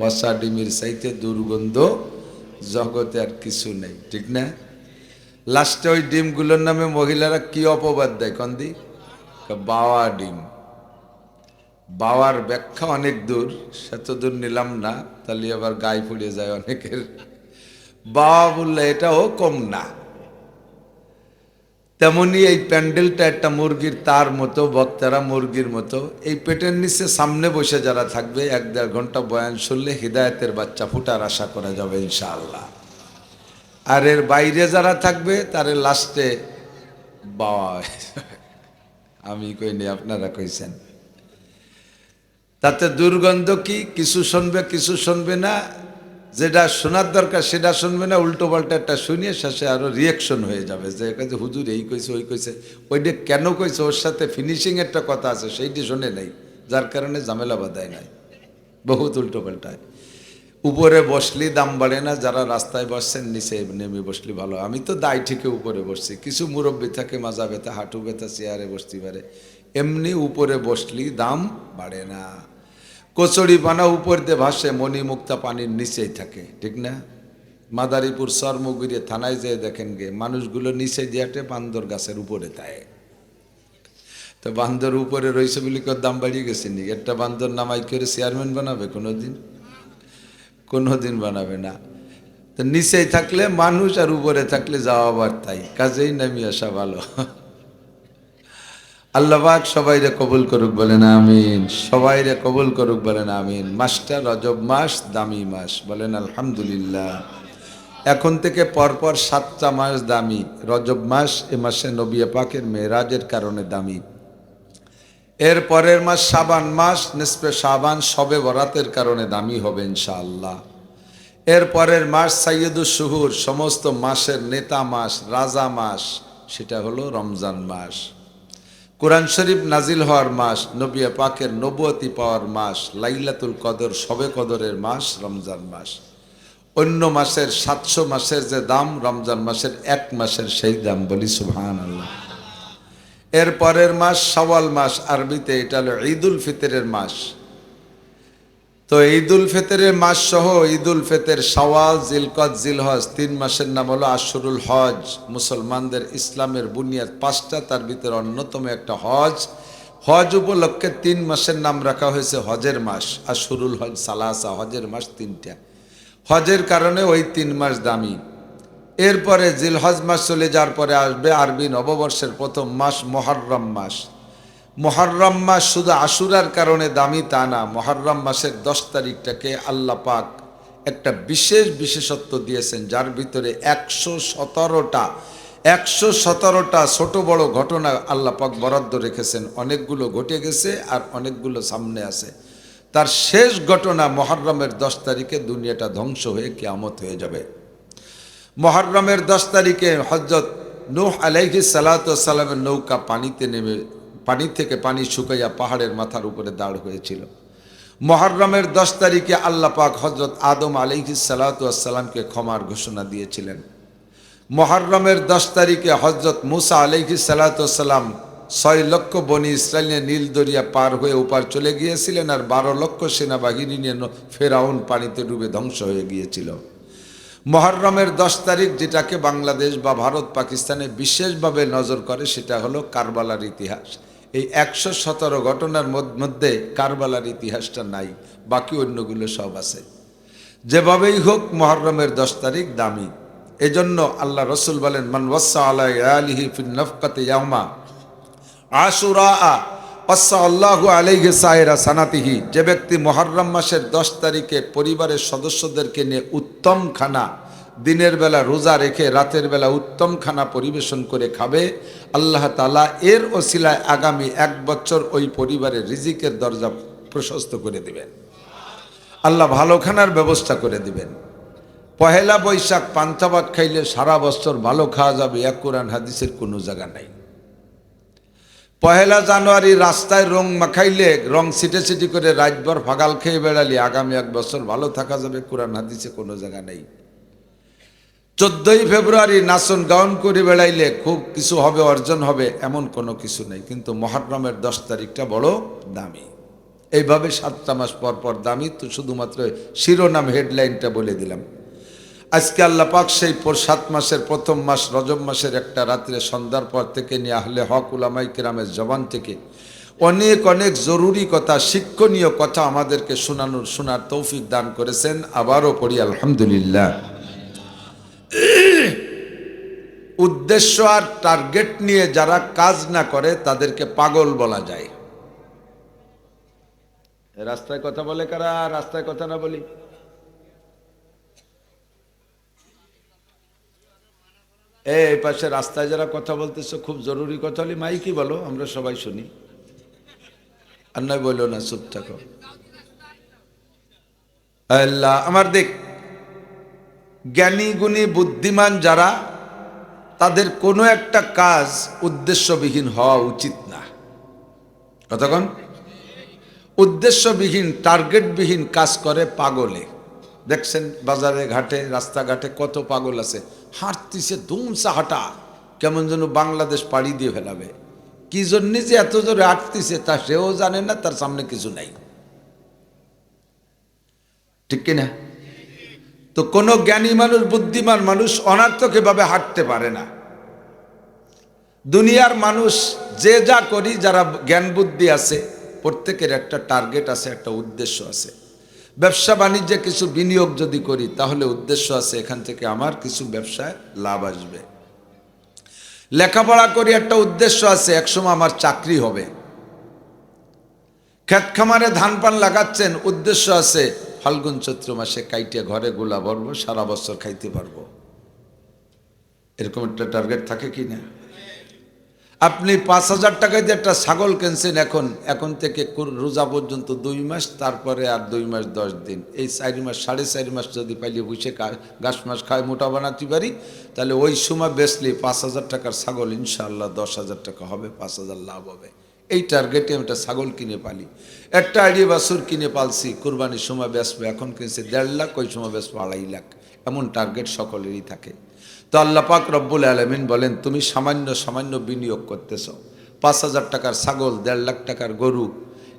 পচা ডিমের চাইতে দুর্গন্ধ জগতে আর কিছু নেই, ঠিক না? লাস্টে ওই ডিমগুলোর নামে মহিলারা কি অপবাদ দেয় কন্দি বাওয়া ডিম। বাওয়ার ব্যাখ্যা অনেক দূর সেত দূর নিলাম না, তাহলে আবার গায়ে পড়ে যায় অনেকের। বাবা বললে এটাও কম না। তেমনি এই প্যান্ডেলটা একটা মুরগির তার মতো, বক্তারা মুরগির মতো। এই পেটের নিচে সামনে বসে যারা থাকবে, এক দেড় ঘণ্টা বয়ান শুনলে হৃদায়তের বাচ্চা ফুটার আশা করা যাবে ইনশাআল্লাহ। আর এর বাইরে যারা থাকবে, তারে লাস্টে বাবা আমি কইনি আপনারা কইছেন। তাতে দুর্গন্ধ কি? কিছু শুনবে কিছু শুনবে না? যেটা শোনার দরকার, সেটা শুনবে না, উল্টো পাল্টা একটা শুনিয়ে শেষে আরও রিয়েকশন হয়ে যাবে। যে কাছে হুজুর এই কইছে, ওই কইছে। ওইটা কেন কইছে? ওর সাথে ফিনিশিং একটা কথা আছে, সেইটি শুনে নেই। যার কারণে ঝামেলা বাধায় নাই। বহুত উল্টো পাল্টায় উপরে বসলি দাম বাড়ে না, যারা রাস্তায় বসছেন, নিচে নেমে বসলি ভালো। আমি তো দায় থেকে উপরে বসছি। কিছু মুরব্বী থাকে মাজা ব্যথা হাঁটু ব্যথা, চেয়ারে বসতে পারে এমনি উপরে বসলি দাম বাড়ে না। কচুরি পানা উপর দিয়ে ভাসে, মণিমুক্তা পানির নিচেই থাকে, ঠিক না? মাদারীপুর সরমুগুড়িয়ে থানায় যেয়ে দেখেন গে, মানুষগুলো নিচে দিয়াটে বান্দর গাছের উপরে থাকে তো বান্দর উপরে রয়েছে বলে কেউ দাম বাড়িয়ে গেছে নি একটা বান্দর নামাই করে চেয়ারম্যান বানাবে কোনোদিন? কোনোদিন বানাবে না। তো নিচেই থাকলে মানুষ আর উপরে থাকলে যাওয়া আবার তাই, কাজেই নামিয়ে আসা ভালো। আল্লাহবাক সবাইরে কবুল করুক বলেন, আমিন। সবাইরে কবুল করুক বলেন, আমিন। মাসটা রজব মাস, দামি মাস। বলেন, আলহামদুলিল্লাহ। এখন থেকে পরপর সাতটা মাস দামি। রজব মাস এ মাসে নবিয়া পাকের মেয়েরাজের কারণে দামি। এর পরের মাস সাবান মাস নিসপে সাবান সবে বরাতের কারণে দামি হবে ইনশাআল্লাহ। এর পরের মাস সাইয়দুল শুহুর, সমস্ত মাসের নেতা মাস, রাজা মাস, সেটা হলো রমজান মাস। কোরআন শরীফ নাজিল হওয়ার মাস নবিয়া পাকের নবুয়তি পাওয়ার মাস, লাইলাতুল কদর সবে কদরের মাস, রমজান মাস। অন্য মাসের সাতশো মাসের যে দাম, রমজান মাসের এক মাসের সেই দাম বলি সুহান আল্লাহ এর পরের মাস সওয়াল মাস, আরবিতে এটা হলো ঈদুল ফিতরের মাস। তো ঈদুল ফিতরের মাস সহ ঈদুল ফেতের সওয়াল জিলকত, জিলহজ, তিন মাসের নাম হলো আশুরুল হজ। মুসলমানদের ইসলামের বুনিয়াদ পাঁচটা, তার ভিতরে অন্যতম একটা হজ। হজ উপলক্ষে তিন মাসের নাম রাখা হয়েছে হজের মাস। আশুরুল হজ, সালাসা, হজের মাস তিনটা। হজের কারণে ওই তিন মাস দামি। এরপরে জিলহজ মাস চলে যাওয়ার পরে আসবে আরবি নববর্ষের প্রথম মাস, মহরম মাস। মহরম মাস শুধু আশুরার কারণে দামি তা না, মহরম মাসের দশ তারিখটাকে আল্লাহ পাক একটা বিশেষ বিশেষত্ব দিয়েছেন, যার ভিতরে একশো সতেরোটা একশো সতেরোটা ছোট বড় ঘটনা আল্লাহ পাক বরাদ্দ রেখেছেন। অনেকগুলো ঘটে গেছে আর অনেকগুলো সামনে আছে। তার শেষ ঘটনা মহরমের দশ তারিখে দুনিয়াটা ধ্বংস হয়ে কেয়ামত হয়ে যাবে। মহরমের দশ তারিখে হজরত নূহ আলাইহি সালাতামের নৌকা পানিতে নেমে পানি থেকে পানি শুকাইয়া পাহাড়ের মাথার উপরে দাঁড় হয়েছিল। মহরমের দশ তারিখে আল্লাহ পাক হজরত আদম আলাইহি সালাতামকে ক্ষমার ঘোষণা দিয়েছিলেন। মহরমের দশ তারিখে হজরত মুসা আলাইহি সালাতাম ছয় লক্ষ বনি ইসরায়েলের নীল দরিয়া পার হয়ে উপার চলে গিয়েছিলেন আর বারো লক্ষ সেনাবাহিনী নিয়ে ফেরাউন পানিতে ডুবে ধ্বংস হয়ে গিয়েছিল। মহরমের দশ তারিখ যেটাকে বাংলাদেশ বা ভারত পাকিস্তানে বিশেষভাবে নজর করে সেটা হলো কারবালার ইতিহাস। এই একশো সতেরো ঘটনার মধ্যে কারবালার ইতিহাসটা নাই, বাকি অন্যগুলো সব আছে। যেভাবেই হোক মহরমের দশ তারিখ দামি। এজন্য আল্লাহ রসুল বলেন, মান ওয়াসা আলাই আলিহি ইয়ামা আশুরা আল্লাহু আলাইহি সাহেরা সানাতিহি। যে ব্যক্তি মহরম মাসের দশ তারিখে পরিবারের সদস্যদেরকে নিয়ে উত্তম খানা দিনের বেলা রোজা রেখে রাতের বেলা উত্তম খানা পরিবেশন করে খাবে, আল্লাহ তালা এর ওসিলায় আগামী এক বছর ওই পরিবারের রিজিকের দরজা প্রশস্ত করে দিবেন। আল্লাহ ভালো খানার ব্যবস্থা করে দিবেন। পহেলা বৈশাখ পান্তাবাদ খাইলে সারা বছর ভালো খাওয়া যাবে, এক কোরআন হাদিসের কোনো জায়গা নাই। পহেলা জানুয়ারি রাস্তায় রং মাখাইলে, রং ছিটে ছিটি করে রাতভর ফাগাল খেয়ে বেড়ালি আগামী এক বছর ভালো থাকা যাবে, কোরআন হাদিসে কোনো জায়গা নেই। চোদ্দই ফেব্রুয়ারি নাচন গাউন করে বেড়াইলে খুব কিছু হবে, অর্জন হবে, এমন কোনো কিছু নেই। কিন্তু মহারমের দশ তারিখটা বড় দামি। এইভাবে সাতটা মাস পর পর দামি, তো শুধুমাত্র শিরোনাম হেডলাইনটা বলে দিলাম। আজকে আল্লাহ পাক সেই সাত মাসের প্রথম মাস, রজব মাসের একটা রাত্রে সন্ধ্যার পর থেকে নিয়ে আহলে হক উলামাই কেরামের জবান থেকে অনেক অনেক জরুরি কথা, শিক্ষণীয় কথা আমাদেরকে শোনানোর, শোনার তৌফিক দান করেছেন। আবারও পড়ি, আলহামদুলিল্লাহ। উদ্দেশ্য আর টার্গেট নিয়ে যারা কাজ না করে, তাদেরকে পাগল বলা যায়। রাস্তায় কথা বলে কারা? রাস্তায় কথা না বলি। এই পাশে রাস্তায় যারা কথা বলতেছো, খুব জরুরি কথা হলে মাইকি বলো, আমরা সবাই শুনি। আর নয় বলল না, চুপ থাকো। আল্লাহ, আমার দেখ, জ্ঞানী গুণী, বুদ্ধিমান যারা তাদের কোনো একটা কাজ উদ্দেশ্যবিহীন হওয়া উচিত না। কতক্ষণ উদ্দেশ্যবিহীন, টার্গেটবিহীন কাজ করে পাগলে। দেখছেন বাজারে ঘাটে, রাস্তাঘাটে কত পাগল আছে। হাঁটতিছে ধুমসা হাঁটা, কেমন যেন বাংলাদেশ পাড়ি দিয়ে ফেলাবে। কি জন্যে যে এত জোরে হাঁটতিছে তা সেও জানে না, তার সামনে কিছু নাই। ঠিক কিনা? তো কোনো জ্ঞানী মানুষ, বুদ্ধিমান মানুষ অনার্থক এভাবে হাঁটতে পারে না। দুনিয়ার মানুষ যে যা করি, যারা জ্ঞান বুদ্ধি আছে, প্রত্যেকের একটা টার্গেট আছে, একটা উদ্দেশ্য আছে। ব্যবসা বাণিজ্যে কিছু বিনিয়োগ যদি করি, তাহলে উদ্দেশ্য আছে, এখান থেকে আমার কিছু ব্যবসায় লাভ আসবে। লেখাপড়া করি, একটা উদ্দেশ্য আছে, একসময় আমার চাকরি হবে। ক্ষেত খামারে ধান পান লাগাচ্ছেন, উদ্দেশ্য আছে ফাল্গুন চৈত্র মাসে কাইটে ঘরে গোলা ভরবো, সারা বছর খাইতে পারব। এরকম একটা টার্গেট থাকে কি না? আপনি পাঁচ হাজার টাকায় দিয়ে একটা ছাগল কিনছেন এখন এখন থেকে রোজা পর্যন্ত দুই মাস, তারপরে আর দুই মাস দশ দিন। এই চারি মাস, সাড়ে চারি মাস যদি পাইলে বসে ঘাস মাস খায় মোটা বানাতে পারি, তাহলে ওই সময় বেচলে পাঁচ হাজার টাকার ছাগল ইনশাল্লাহ দশ হাজার টাকা হবে, পাঁচ হাজার লাভ হবে। এই টার্গেটে আমি একটা ছাগল কিনে পালি। একটা আইডিয়া বাছুর কিনে পালছি, কোরবানির সময় বেচবো, এখন কিনছে দেড় লাখ, ওই সময় ব্যস্ত আড়াই লাখ। এমন টার্গেট সকলেরই থাকে। তো আল্লাহ পাক রব্বুল আলমিন বলেন, তুমি সামান্য সামান্য বিনিয়োগ করতেছ। পাঁচ হাজার টাকার ছাগল, দেড় লাখ টাকার গরু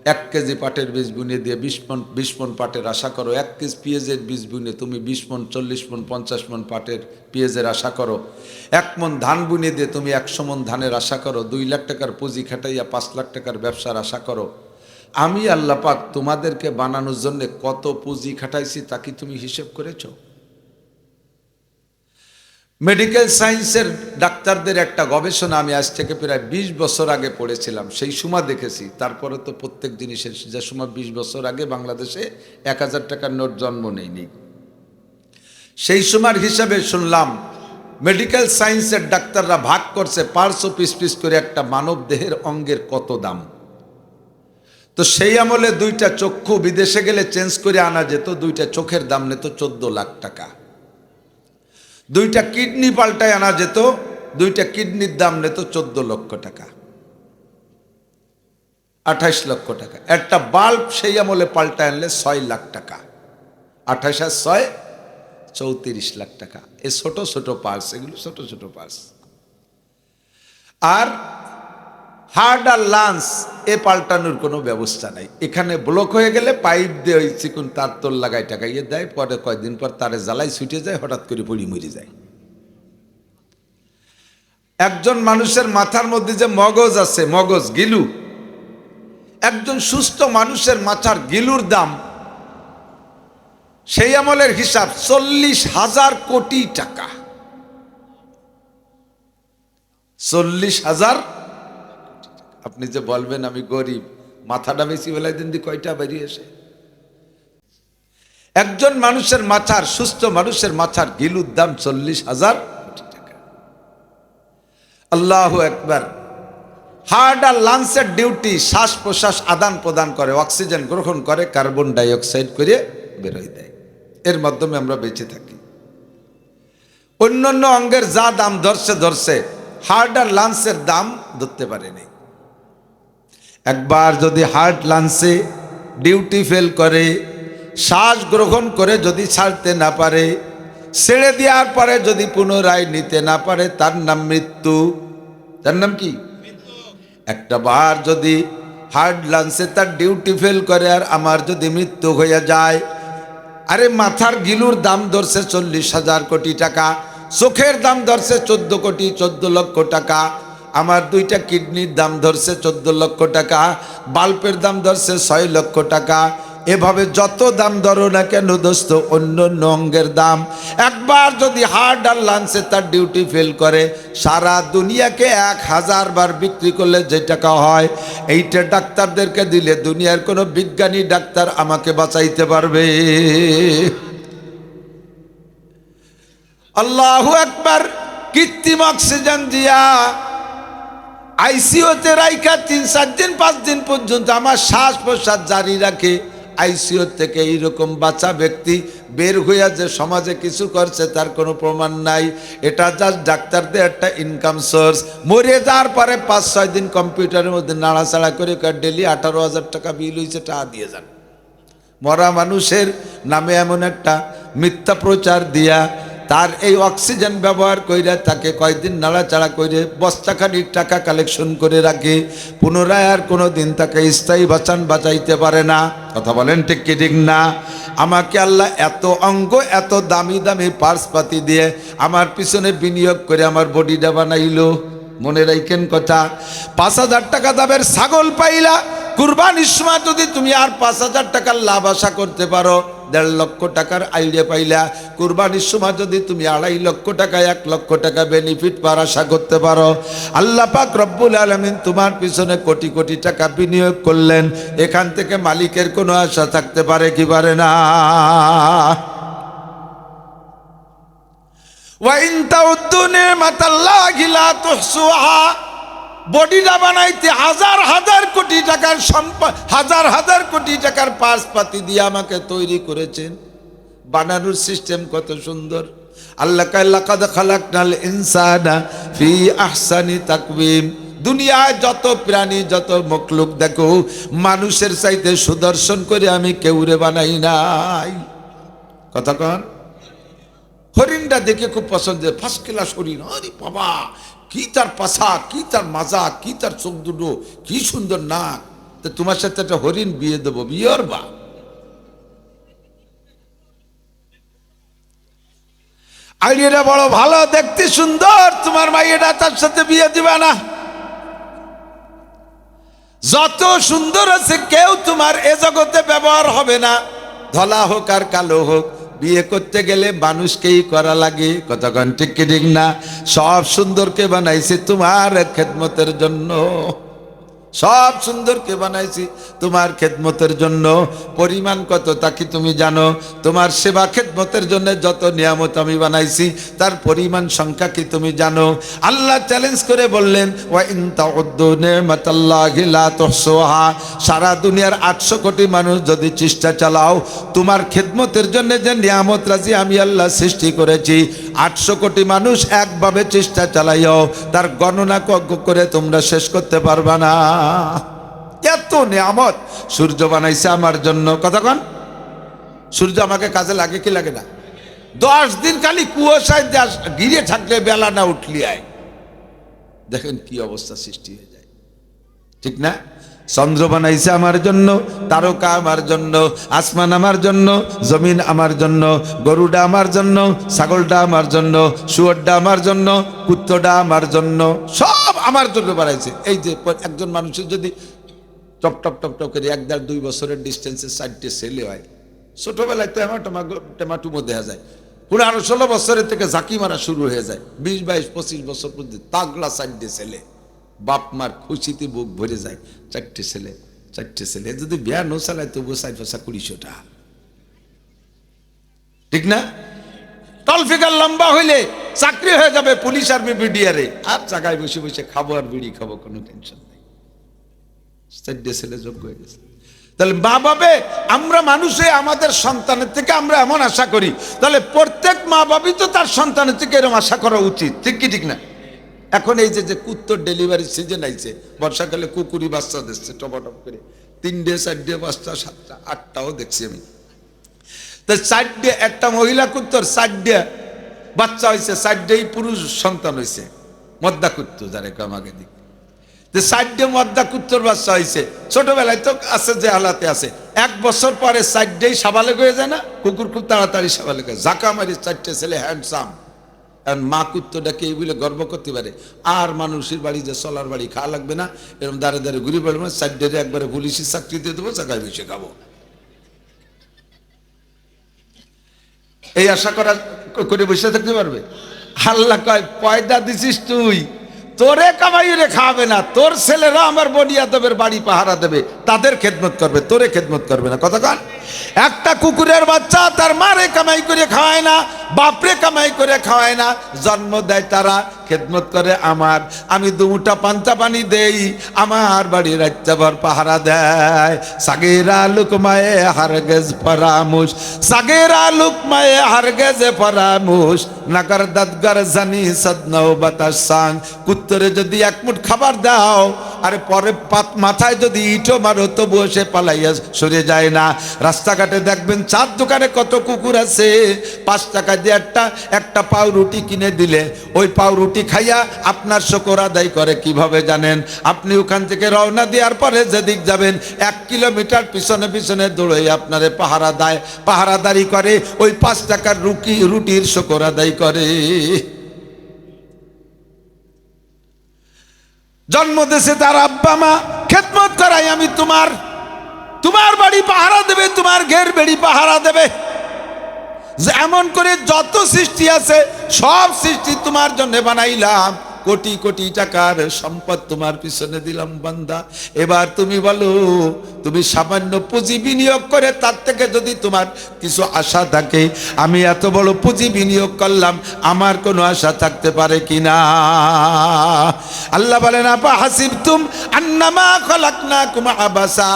এক কেজি পাটের বীজ বুনে দিয়ে বিশ মন বিশ মন পাটের আশা করো। এক কেজি পেঁয়াজের বীজ বুনে তুমি বিশ মন, চল্লিশ মন, পঞ্চাশ মন পাটের পেঁয়াজের আশা করো। এক মন ধান বুনে দিয়ে তুমি একশো মন ধানের আশা করো। দুই লাখ টাকার পুঁজি খাটাইয়া পাঁচ লাখ টাকার ব্যবসার আশা করো। আমি আল্লাহ পাক তোমাদেরকে বানানোর জন্য কত পুঁজি খাটাইছি তা কি তুমি হিসেব করেছ? মেডিকেল সায়েন্সের ডাক্তারদের একটা গবেষণা আমি আজ থেকে প্রায় বিশ বছর আগে পড়েছিলাম। সেই সময় দেখেছি। তারপরে তো প্রত্যেক জিনিসের যে সময় বিশ বছর আগে বাংলাদেশে এক হাজার টাকার নোট জন্ম নেয়নি। সেই সময়ের হিসাবে শুনলাম মেডিকেল সায়েন্সের ডাক্তাররা ভাগ করছে পাঁচশো পিস পিস করে একটা মানব দেহের অঙ্গের কত দাম। তো সেই আমলে দুইটা চক্ষু বিদেশে গেলে চেঞ্জ করে আনা যেত, দুইটা চোখের দাম নিত চোদ্দ লাখ টাকা। দুইটা কিডনি পাল্টায় আনা যেত, দুইটা কিডনির দাম নিত চোদ্দ লক্ষ টাকা। আঠাইশ লক্ষ টাকা। একটা বাল্ব সেই আমলে পাল্টা আনলে ছয় লাখ টাকা। আঠাইশ আর ছয়, চৌত্রিশ লাখ টাকা। এ ছোট ছোট পার্স এগুলো ছোট ছোট পার্স আর হার্ড আর লান্স এ পাল্টানোর কোনো ব্যবস্থা নাই। এখানে ব্লক হয়ে গেলে পাইপ দিয়ে ওই চিকুন তার তোর লাগাই টাকাইয়ে দেয়, পরে কয়েকদিন পর তারে জ্বালাই ছুটে যায়, হঠাৎ করে পড়ি মরে যায়। একজন মানুষের মাথার মধ্যে যে মগজ আছে, মগজ গিলু, একজন সুস্থ মানুষের মাথার গিলুর দাম, সেই আমলের হিসাব চল্লিশ হাজার কোটি টাকা। চল্লিশ হাজার আপনি যে বলবেন আমি গরিব, মাথাটা বেশি বেলায় দিন দিয়ে কয়টা বেরিয়ে এসে। একজন মানুষের মাথার, সুস্থ মানুষের মাথার গিলুর দাম চল্লিশ হাজার টাকা। আল্লাহ একবার হার্ট আর লাংসের ডিউটি, শ্বাস প্রশ্বাস আদান প্রদান করে, অক্সিজেন গ্রহণ করে, কার্বন ডাইঅক্সাইড করে বেরোয় দেয়। এর মাধ্যমে আমরা বেঁচে থাকি। অন্যান্য অঙ্গের যা দাম ধরছে ধরছে, হার্ট আর লাংসের দাম ধরতে পারেনি। একবার যদি হার্ট লাংসে ডিউটি ফেল করে, শ্বাস গ্রহণ করে যদি ছাড়তে না পারে, ছেড়ে দেওয়ার পরে যদি পুনরায় নিতে না পারে, তার নাম মৃত্যু। তার নাম কি? একটা বার যদি হার্ড লান্সে তার ডিউটি ফেল করে আর আমার যদি মৃত্যু হয়ে যায়, আরে মাথার গিলুর দাম ধরছে চল্লিশ হাজার কোটি টাকা, চোখের দাম ধরছে চোদ্দ কোটি, চোদ্দ লক্ষ টাকা আমার দুইটা কিডনির দাম ধরছে চোদ্দ লক্ষ টাকা বাল্বের দাম ধরছে ছয় লক্ষ টাকা। এভাবে যত দাম ধরো না কেন দোস্ত অন্য অন্য অঙ্গের দাম। একবার যদি হার্ট আর লাঞ্চে তার ডিউটি ফেল করে, সারা দুনিয়াকে এক হাজার বার বিক্রি করলে যে টাকা হয়, এইটা ডাক্তারদেরকে দিলে দুনিয়ার কোনো বিজ্ঞানী ডাক্তার আমাকে বাঁচাইতে পারবে। আল্লাহ একবার কৃত্রিম অক্সিজেন দিয়া আইসিওতে রাইখা তিন, চার দিন, পাঁচ দিন পর্যন্ত আমার শ্বাস প্রশ্বাস জারি রাখে। আইসিও থেকে এইরকম বাচ্চা ব্যক্তি বের হইয়া যে সমাজে কিছু করছে তার কোনো প্রমাণ নাই। এটা জাস্ট ডাক্তারদের একটা ইনকাম সোর্স মরে যাওয়ার পরে পাঁচ, ছয় দিন কম্পিউটারের মধ্যে নাড়াচাড়া করে ডেলি আঠারো হাজার টাকা বিল হয়েছে টাকা দিয়ে যান। মরা মানুষের নামে এমন একটা মিথ্যা প্রচার দিয়া তার এই অক্সিজেন ব্যবহার কইরা তাকে কয়েকদিন নাড়াচাড়া করে বস্তাখানিক টাকা কালেকশন করে রাখে, পুনরায় আর কোনো দিন তাকে স্থায়ী বাঁচান বাঁচাইতে পারে না। কথা বলেন ঠিক কি ঠিক না? আমাকে আল্লাহ এত অঙ্গ, এত দামি দামি পার্সপাতি দিয়ে আমার পিছনে বিনিয়োগ করে আমার বডিটা বানাইলো। মনে রাখেন কথা, পাঁচ হাজার টাকা দামের ছাগল পাইলা কুরবানির সময় যদি তুমি আর পাঁচ হাজার টাকার লাভ আশা করতে পারো দেড় লক্ষ টাকার আইডিয়া পাইলা। কুরবানির সময় যদি তুমি আড়াই লক্ষ টাকা, এক লক্ষ টাকা বেনিফিট পার আশা করতে পারো। আল্লাহ পাক রব্বুল আলমিন তোমার পিছনে কোটি কোটি টাকা বিনিয়োগ করলেন। এখান থেকে মালিকের কোনো আশা থাকতে পারে কি পারে না। ওয়াইন তাউদ্দু নিমাতাল্লাহি লা তুহসুহা। বডিটা বানাইতে হাজার হাজার কোটি টাকার সম্পদ হাজার হাজার কোটি টাকার পার্সপাতি দিয়ে আমাকে তৈরি করেছেন। বানানোর সিস্টেম কত সুন্দর। আল্লাহ লাকাদ খালাকনাল ইনসানা ফি আহসানি তাকওয়িম। দুনিয়ায় যত প্রাণী, যত মখলুক, দেখো, মানুষের চাইতে সুদর্শন করে আমি কেউরে বানাই নাই। কথা কন। হরিণটা দেখে খুব পছন্দ ফার্স্ট ক্লাস হরিণ। আরে বাবা কি তার পাশা কি তার মাজা, কি তার চোখ দুটো, কি সুন্দর নাক। তো তোমার সাথে একটা হরিণ বিয়ে দেবো, বিয়ের বা। আইডিয়াটা বড় ভালো, দেখতে সুন্দর। তোমার মাইয়েটা তার সাথে বিয়ে দিবা না। যত সুন্দর আছে, কেউ তোমার এ জগতে ব্যবহার হবে না। ধলা হোক আর কালো হোক বিয়ে করতে গেলে মানুষকেই করা লাগে। কতক্ষণ ঠিক ঠিক না? সব সুন্দরকে বানাইছে তোমার খেদমতের জন্য। সব সুন্দরকে বানাইছি। তোমার খেদমতের জন্য পরিমাণ কত তা কি তুমি জানো? তোমার সেবা খেদমতের জন্য যত নিয়ামত আমি বানাইছি, তার পরিমাণ সংখ্যা কি তুমি জানো? আল্লাহ চ্যালেঞ্জ করে বললেন সারা দুনিয়ার আটশো কোটি মানুষ যদি চেষ্টা চালাও, তোমার খেদমতের জন্য যে নিয়ামত রাজি আমি আল্লাহ সৃষ্টি করেছি। আটশো কোটি মানুষ একভাবে চেষ্টা চালাইও তার গণনা করে তোমরা শেষ করতে পারবা না। এত নিয়ামত। সূর্য বানাইছে আমার জন্য। কতক্ষণ সূর্য আমাকে কাজে লাগে কি লাগে না? দশ দিন খালি কুয়াশায় ঘিরে থাকলে বেলা না উঠলি আয়। দেখেন কি অবস্থা সৃষ্টি হয়ে যায়। ঠিক না? চন্দ্র বানাইছে আমার জন্য, তারকা আমার জন্য, আসমান আমার জন্য, জমিন আমার জন্য গরুটা আমার জন্য ছাগলটা আমার জন্য শুয়োরটা আমার জন্য কুত্তটা আমার জন্য, সব আমার জন্য বাড়াইছে এই যে একজন মানুষের যদি টপ টপ টপ টপ করে এক দেড় দুই বছরের ডিস্টেন্সে চারটে ছেলে হয়, ছোটবেলায় আমার টেমাটুমো দেখা যায়। পনেরো ষোলো বছরের থেকে ঝাঁকি মারা শুরু হয়ে যায়। বিশ, বাইশ, পঁচিশ বছর পর্যন্ত তাগলা চারটে ছেলে। বাপ, মার খুশিতে বুক ভরে যায়। চারটে ছেলে চারটে ছেলে। যদি বিয়া নো চালায় তবুও চার পয়সা কুড়িশোটা ঠিক না? টলফিকার লম্বা হইলে চাকরি হয়ে যাবে পুলিশ আর্মি বিডিআরে আর জায়গায় বসে বসে খাব আর বিড়ি খাব, কোনো টেনশন নেই। ছেলে যোগ্য হয়ে গেছে। তাহলে মা বাবে আমরা মানুষে আমাদের সন্তানের থেকে আমরা এমন আশা করি। তাহলে প্রত্যেক মা বাবই তো তার সন্তানের থেকে এরকম আশা করা উচিত। ঠিক কি, ঠিক না? এখন এই যে যে কুত্তর ডেলিভারি সিজন আইছে, বর্ষাকালে কুকুরি বাচ্চা দিচ্ছে টপাটপ করে। তিনটে, চারটে, পাঁচটা, সাতটা, আটটাও দেখছি আমি। তো চারটে, একটা মহিলা কুত্তর চারটে বাচ্চা হয়েছে চারটেই পুরুষ সন্তান হয়েছে মদ্দা কুত্ত, যারে আমাকে দিক। যে সাইডে মদ্দা কুত্তর বাচ্চা হয়েছে ছোটবেলায় তো আছে যে হালাতে আছে। এক বছর পরে সাইডেই সাবালেক হয়ে যায় না? কুকুর খুব তাড়াতাড়ি সাবালেক হয়। জাকা মারি চারটে ছেলে হ্যান্ডসাম কারণ মা কুত্তটাকে এই বলে গর্ব করতে পারে? আর মানুষের বাড়ি যে চলার বাড়ি খাওয়া লাগবে না এরকম দাঁড়ে দাঁড়ে ঘুরে বেড়াবো সাইডে একবারে পুলিশের চাকরি দিয়ে দেবো চাকায় বসে খাব। এই আশা করা করে বসে থাকতে পারবে? হাল্লা কয় পয়দা দিছিস তুই। তোরে কামাই রে খাওয়াবে না, তোর ছেলেরা আমার বনিয়াদবের বাড়ি পাহারা দেবে, তাদের খেদমত করবে, তোরে খেদমত করবে না। কথা কন? একটা কুকুরের বাচ্চা তার মারে কামাই করে খাওয়ায় না, বাপরে কামাই করে খাওয়ায় না, জন্ম দেয় তারা, খেদমত করে আমার, আমি দুমুটা পান্তা পানি দেই, আমার বাড়ি রাজ্যাভর পাহারা দেয়। সাগেরা লুকমায়ে হারগেজ পরামুশ সাগেরা লুকমায়ে হারগেজ পরামুশ নাগর দাদগর জানি সদনৌ বাতাস সাং কুত্তরে যদি এক মুঠ খাবার দাও, আরে পরে মাথায় যদি ইটো মারো, তবুও সে পালাইয়া সরে যায় না। রাস্তাঘাটে দেখবেন চার দোকানে কত কুকুর আছে। পাঁচ টাকা দিয়ে একটা একটা পাউরুটি কিনে দিলে। ওই পাউরুটি খাইয়া আপনার শকর আদায় করে, কীভাবে জানেন? আপনি ওখান থেকে রওনা দেওয়ার পরে যেদিক যাবেন, এক কিলোমিটার পিছনে পিছনে দৌড়ে আপনারে পাহারা দেয়। পাহারাদারি করে, ওই পাঁচ টাকার রুটি রুটির শকর আদায় করে। জন্ম দেশে তার আব্বা মা। খেদমত করাই আমি তোমার। তোমার বাড়ি পাহারা দেবে, তোমার ঘের বেড়ি পাহারা দেবে। এমন করে যত সৃষ্টি আছে, সব সৃষ্টি তোমার জন্য বানাইলাম। কোটি কোটি টাকার সম্পদ তোমার পিছনে দিলাম বান্দা। এবার তুমি বলো, তুমি সামান্য পুঁজি বিনিয়োগ করে তার থেকে যদি তোমার কিছু আশা থাকে, আমি এত বড় পুঁজি বিনিয়োগ করলাম, আমার কোনো আশা থাকতে পারে কি না আল্লাহ বলেন আপা হাসিব তুম আন্নামা খলাকনা কুমা আবাসা।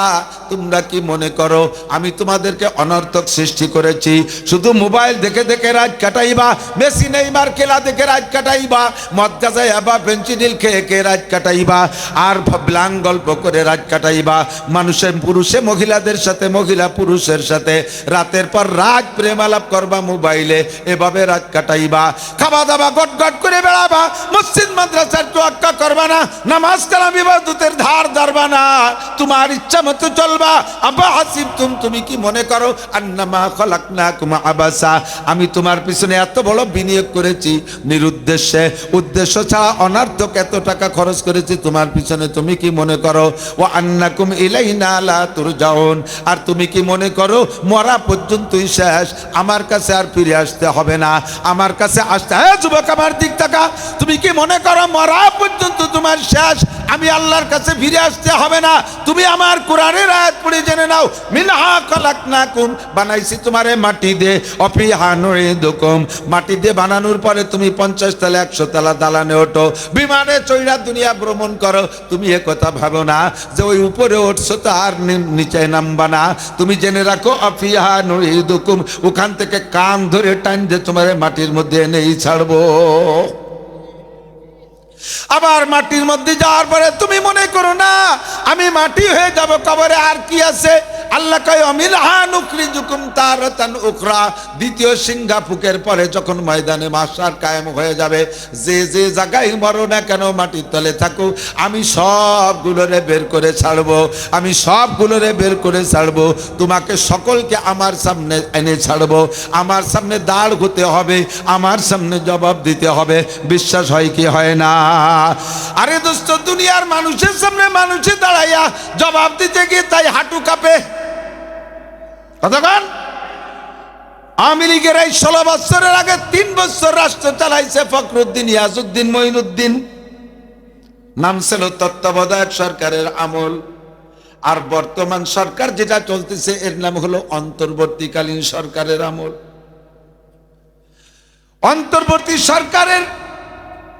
তোমরা কি মনে করো? আমি তোমাদেরকে অনর্থক সৃষ্টি করেছি। শুধু মোবাইল দেখে দেখে রাত কাটাইবা, মেসি, নেইমার, খেলা দেখে রাত কাটাইবা মদ গাজাইবা পেন্সিডিল খেয়ে খেয়ে রাত কাটাইবা, আর ব্লাং গল্প করে রাত কাটাইবা। মানুষের পুরুষে, মহিলাদের সাথে, মহিলা পুরুষের সাথে। রাতের পর রাত প্রেম আলাপ করবা মোবাইলে, এভাবে রাত কাটাইবা। খাওয়া দাওয়া গট গট করে বেড়াবা, মসজিদ, মাদ্রাসার তোয়াক্কা করবা না, নামাজ কালাম ইবাদতের ধার ধারবা না। তোমার ইচ্ছা মতো চলবা আবা হাসিব তুম কি মনে করো? আন্নামা খলাকনা কুমা আবাসা। আমি তোমার পিছনে এত বড় বিনিয়োগ করেছি, নিরুদ্দেশ্যে। উদ্দেশ্য ছাড়া অনার্থক এত টাকা খরচ করেছি, তোমার পিছনে তুমি কি মনে করো? ও আন্নাকুম ইলাইনা লা তুরজাউন। আর তুমি কি মনে করো, মরা পর্যন্তই শেষ। আমার কাছে আর ফিরে আসতে হবে না। আমার কাছে আসতে হ্যাঁ যুবক আমার দিক টাকা তুমি কি মনে করো, মরা পর্যন্ত তোমার শেষ? আমি আল্লাহর কাছে ফিরে আসতে হবে না। তুমি আমার কোরআনের আয়াত পড়ে জেনে নাও। মিনহা খলাকনাকুম, বানাইছি তোমারে মাটি দে অফিহা নুইদুকুম। মাটি দিয়ে বানানোর পরে তুমি পঞ্চাশ তালা, একশো তালা দালানে ওঠো। বিমানে চৈরা দুনিয়া ভ্রমণ করো। তুমি এ কথা ভাবো না যে ওই উপরে উঠছো তো আর নিচে নামবা না। তুমি জেনে রাখো, অফিহা নুইদুকুম, ওখান থেকে কান ধরে টান দিয়ে তোমারে মাটির মধ্যে এনেই ছাড়বো। আবার মাটির মধ্যে যাওয়ার পরে তুমি মনে করো না, আমি মাটি হয়ে যাব, কবরে আর কি আছে? আল্লাহ কয়, অমিল হান উকরি জুকুম তারাতান উকরা দ্বিতীয় সিংহা ফুকের পরে যখন ময়দানে মাসার কায়েম হয়ে যাবে, যে যে জায়গায় মরো না কেন, মাটির তলে থাকো আমি সবগুলোরে বের করে ছাড়বো, আমি সবগুলোরে বের করে ছাড়বো, তোমাকে সকলকে আমার সামনে এনে ছাড়বো, আমার সামনে দাঁড় হতে হবে, আমার সামনে জবাব দিতে হবে। বিশ্বাস হয় কি হয় না? আরে দোস্ত, দুনিয়ার মানুষের সামনে মানুষে দাঁড়াইয়া জবাব দিতে গিয়ে তাই হাঁটু কাঁপে। কতক্ষণ আওয়ামী লীগের এই ষোলো বছরের আগে তিন বছর রাষ্ট্র চালাইছে ফখরুদ্দিন ইয়াজুদ্দিন মঈনুদ্দিন। নাম ছিল তত্ত্বাবধায়ক সরকারের আমল। আর বর্তমান সরকার যেটা চলতেছে, এর নাম হলো অন্তর্বর্তীকালীন সরকারের আমল। অন্তর্বর্তী সরকারের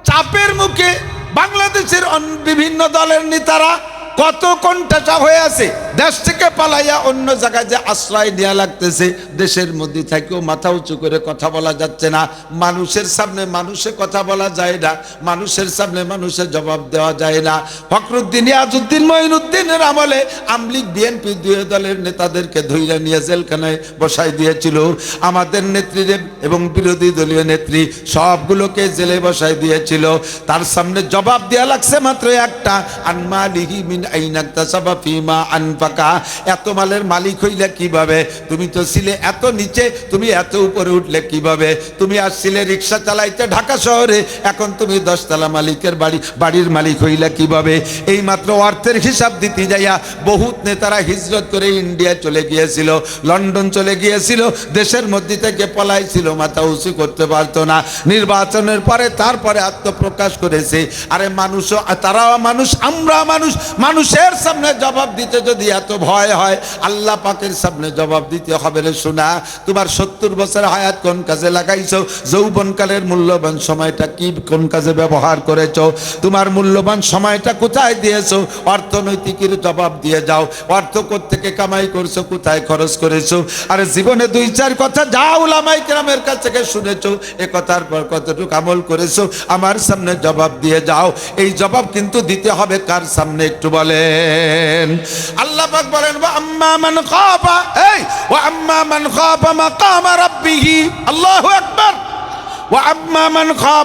চাপের মুখে বাংলাদেশের বিভিন্ন দলের নেতারা কত কোনটা হয়ে আছে, দেশ থেকে পালাইয়া অন্য জায়গায় যে আশ্রয় নেওয়া লাগতেছে, দেশের মধ্যে থেকেও মাথা উঁচু করে কথা বলা যাচ্ছে না। মানুষের সামনে মানুষে কথা বলা যায় না, মানুষের সামনে মানুষের জবাব দেওয়া যায় না। ফখরুদ্দিন আজউদ্দিন মঈনুদ্দিনের আমলে আমলিগ বিএনপি দুই দলের নেতাদেরকে ধৈর্য নিয়ে জেলখানায় বসাই দিয়েছিল। আমাদের নেত্রীদের এবং বিরোধী দলীয় নেত্রী সবগুলোকে জেলে বসাই দিয়েছিল। তার সামনে জবাব দেওয়া লাগছে মাত্র একটা আনমালিহি মিন এত মালের মালিক হইলে কীভাবে? তুমি তো ছিলে এত নিচে, তুমি এত উপরে উঠলে কীভাবে? তুমি আসছিলে রিক্সা চালাইতে ঢাকা শহরে, এখন তুমি দশতলা মালিকের বাড়ি, বাড়ির মালিক হইলে কীভাবে? এই মাত্র অর্থের হিসাব দিতে যাইয়া বহুত নেতারা হিজরত করে ইন্ডিয়া চলে গিয়েছিল, লন্ডন চলে গিয়েছিল, দেশের মধ্যে থেকে পলাইছিল, মাথা উঁচু করতে পারতো না। নির্বাচনের পরে তারপরে আত্মপ্রকাশ করেছে। আরে মানুষও, তারাও মানুষ আমরা মানুষ মানুষের সামনে জবাব দিতে যদি এত ভয় হয়, আল্লাহ পাকের সামনে জবাব দিতে হবে রে শোনা, তোমার সত্তর বছর হায়াত কোন কাজে লাগাইছো? যৌবনকালের মূল্যবান সময়টা কি কোন কাজে ব্যবহার করেছ? তোমার মূল্যবান সময়টা কোথায় দিয়েছ? অর্থনৈতিকের জবাব দিয়ে যাও। অর্থ থেকে কামাই করছ? কোথায় খরচ করেছ? আর জীবনে দুই, চার কথা যা উলামাই গ্রামের কাছ থেকে শুনেছো, এ কথার পর কতটুকু আমল করেছ, আমার সামনে জবাব দিয়ে যাও। এই জবাব কিন্তু দিতে হবে কার সামনে একটু বলেন। আল্লাহ পাক বলেন, ওয়া আম্মা মান খাফা এই, ওয়া আম্মা মান খাফা মাকাম রাব্বিহি আল্লাহু আকবার। ওয়া আম্মা মান খাফা